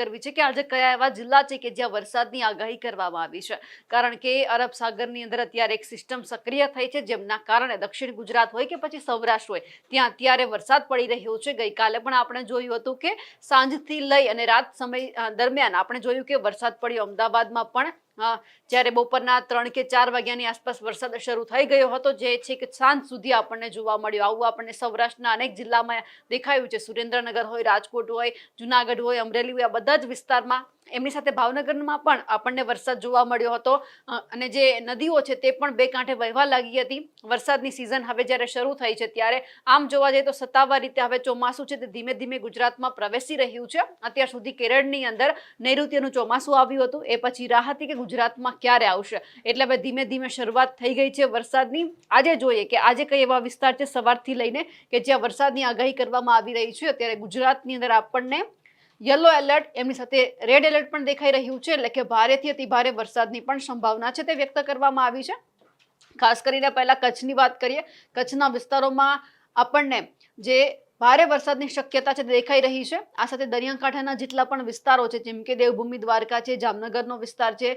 કરવી છે કે આજે કયા એવા જિલ્લા છે કે જ્યાં વરસાદની આગાહી કરવામાં આવી છે? કારણ કે અરબ સાગરની અંદર અત્યારે એક સિસ્ટમ સક્રિય થઈ છે, જેમના કારણે દક્ષિણ ગુજરાત હોય કે પછી સૌરાષ્ટ્ર હોય, ત્યાં અત્યારે વરસાદ પડી રહ્યો છે. ગઈકાલે પણ આપણે જોયું હતું કે સાંજથી લઈ અને રાત સમય દરમિયાન આપણે જોયું કે વરસાદ પડ્યો. અમદાવાદમાં પણ અ, જ્યારે બપોરના ત્રણ કે ચાર વાગ્યાની આસપાસ વરસાદ શરૂ થઈ ગયો હતો જે છે કે સાંજ સુધી આપણને જોવા મળ્યો. આવું આપણને સૌરાષ્ટ્રના અનેક જિલ્લામાં દેખાયું છે. સુરેન્દ્રનગર હોય રાજકોટ હોય જુનાગઢ હોય અમરેલી હોય આ બધા જ વિસ્તારમાં એમની સાથે ભાવનગરમાં પણ આપણને વરસાદ જોવા મળ્યો હતો. અને જે નદીઓ છે તે પણ બે કાંઠે વહેવા લાગી હતી. વરસાદની સિઝન હવે જ્યારે શરૂ થઈ છે ત્યારે આમ જોવા જઈએ તો સત્તાવાર રીતે હવે ચોમાસું છે તે ધીમે ધીમે ગુજરાતમાં પ્રવેશી રહ્યું છે. અત્યાર સુધી કેરળની અંદર નૈઋત્યનું ચોમાસું આવ્યું હતું. એ પછી રાહ હતી કે ગુજરાતમાં ક્યારે આવશે? એટલે હવે ધીમે ધીમે શરૂઆત થઈ ગઈ છે વરસાદની. આજે જોઈએ કે આજે કઈ એવા વિસ્તાર છે સવારથી લઈને કે જ્યાં વરસાદની આગાહી કરવામાં આવી રહી છે. અત્યારે ગુજરાતની અંદર આપણને યલો એલર્ટ એમની સાથે રેડ એલર્ટ પણ દેખાઈ રહ્યું છે. એટલે કે ભારેથી અતિ ભારે વરસાદની પણ સંભાવના છે તે વ્યક્ત કરવામાં આવી છે. ખાસ કરીને પહેલા કચ્છની વાત કરીએ, કચ્છના વિસ્તારોમાં આપણને જે ભારે વરસાદની શક્યતા છે દેખાઈ રહી છે. આ સાથે દરિયાકાંઠાના જેટલા પણ વિસ્તારો છે, જેમ કે દેવભૂમિ, દ્વારકા છે, જામનગરનો વિસ્તાર છે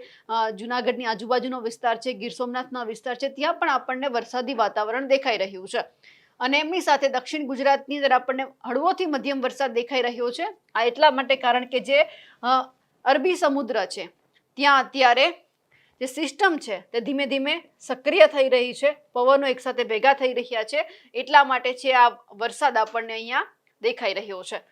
જુનાગઢની આજુબાજુનો વિસ્તાર છે, ગીર સોમનાથનો વિસ્તાર છે, ત્યાં પણ આપણને વરસાદી વાતાવરણ દેખાઈ રહ્યું છે. અને એમની સાથે દક્ષિણ ગુજરાતની અંદર આપણને હળવોથી મધ્યમ વરસાદ દેખાઈ રહ્યો છે. આ એટલા માટે કારણ કે જે અરબી સમુદ્ર છે, ત્યાં અત્યારે જે સિસ્ટમ છે તે ધીમે ધીમે સક્રિય થઈ રહી છે. પવનો એકસાથે ભેગા થઈ રહ્યા છે. એટલા માટે છે આ વરસાદ આપણને અહીંયા દેખાઈ રહ્યો છે.